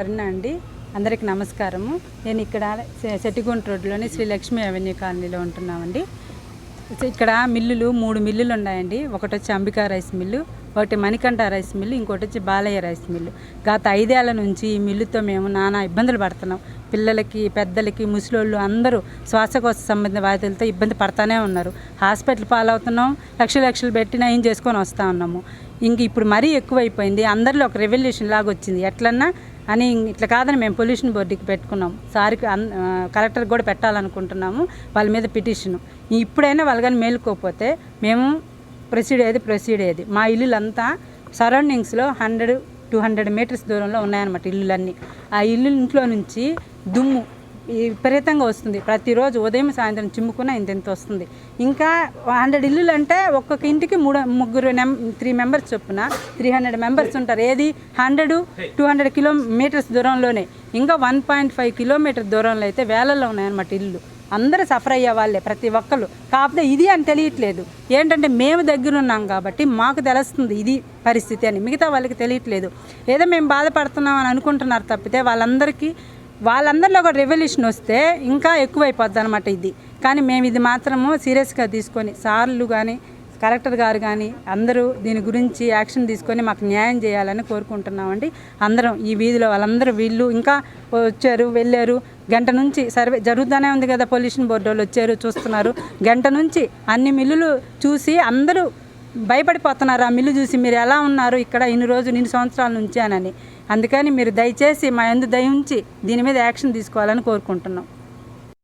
కరుణ అండి. అందరికి నమస్కారము. నేను ఇక్కడ సె- రోడ్లోని శ్రీ లక్ష్మీ అవెన్యూ కాలనీలో ఉంటున్నామండి. ఇక్కడ మిల్లులు మూడు మిల్లులు ఉన్నాయండి. ఒకటి వచ్చి అంబికా రైస్ మిల్లు ఒకటి మణికంఠ రైస్ మిల్లు ఇంకోటి వచ్చి బాలయ్య రైస్ మిల్లు. గత ఐదేళ్ళ నుంచి ఈ మిల్లుతో మేము నానా ఇబ్బందులు పడుతున్నాం. పిల్లలకి పెద్దలకి ముసలోళ్ళు అందరూ శ్వాసకోశ సంబంధిత బాధితులతో ఇబ్బంది పడతానే ఉన్నారు. హాస్పిటల్ పాలవుతున్నాం. లక్షలు లక్షలు పెట్టి నయం చేసుకొని వస్తూ ఉన్నాము. ఇంక ఇప్పుడు మరీ ఎక్కువైపోయింది. అందరిలో ఒక రెవల్యూషన్ లాగా వచ్చింది ఎట్లన్నా అని ఇట్లా కాదని మేము పొల్యూషన్ బోర్డుకి పెట్టుకున్నాం. సార్కి అన్ కలెక్టర్ కూడా పెట్టాలనుకుంటున్నాము వాళ్ళ మీద పిటిషన్. ఇప్పుడైనా వాళ్ళు కానీ మేలుకోకపోతే మేము ప్రొసీడ్ అయ్యేది ప్రొసీడ్ అయ్యేది. మా ఇల్లులంతా సరౌండింగ్స్లో హండ్రెడ్ టూ హండ్రెడ్ మీటర్స్ దూరంలో ఉన్నాయన్నమాట ఇల్లులన్నీ. ఆ ఇల్లు ఇంట్లో నుంచి దుమ్ము విపరీతంగా వస్తుంది. ప్రతిరోజు ఉదయం సాయంత్రం చిమ్ముకున్న ఇంత ఇంత వస్తుంది. ఇంకా హండ్రెడ్ ఇల్లులు అంటే ఒక్కొక్క ఇంటికి మూడు ముగ్గురు నెం త్రీ మెంబర్స్ చొప్పున త్రీ హండ్రెడ్ మెంబర్స్ ఉంటారు. ఏది? హండ్రెడ్ టూ హండ్రెడ్ కిలోమీటర్స్ దూరంలోనే. ఇంకా వన్ పాయింట్ ఫైవ్ కిలోమీటర్ దూరంలో అయితే వేలల్లో ఉన్నాయన్నమాట ఇల్లు. అందరూ సఫర్ అయ్యే వాళ్ళే ప్రతి ఒక్కరు కాకపోతే ఇది అని తెలియట్లేదు. ఏంటంటే మేము దగ్గర ఉన్నాం కాబట్టి మాకు తెలుస్తుంది ఇది పరిస్థితి అని. మిగతా వాళ్ళకి తెలియట్లేదు. ఏదో మేము బాధపడుతున్నాం అని అనుకుంటున్నారు తప్పితే వాళ్ళందరికీ వాళ్ళందరిలో ఒక రెవల్యూషన్ వస్తే ఇంకా ఎక్కువైపోద్ది అనమాట ఇది. కానీ మేము ఇది మాత్రము సీరియస్గా తీసుకొని సార్లు కానీ కలెక్టర్ గారు కానీ అందరూ దీని గురించి యాక్షన్ తీసుకొని మాకు న్యాయం చేయాలని కోరుకుంటున్నామండి. అందరం ఈ వీధిలో వాళ్ళందరూ వీళ్ళు ఇంకా వచ్చారు వెళ్ళారు. గంట నుంచి సర్వే జరుగుతూనే ఉంది కదా పొల్యూషన్ బోర్డు వాళ్ళు వచ్చారు చూస్తున్నారు. గంట నుంచి అన్ని మిల్లులు చూసి అందరూ భయపడిపోతున్నారు. ఆ మిల్లు చూసి మీరు ఎలా ఉన్నారు? ఇక్కడ ఇన్ని రోజులు ఇన్ని సంవత్సరాల నుంచి అని. అందుకని మీరు దయచేసి మా ఎందు దయ ఉంచి దీని మీద యాక్షన్ తీసుకోవాలని కోరుకుంటున్నాం.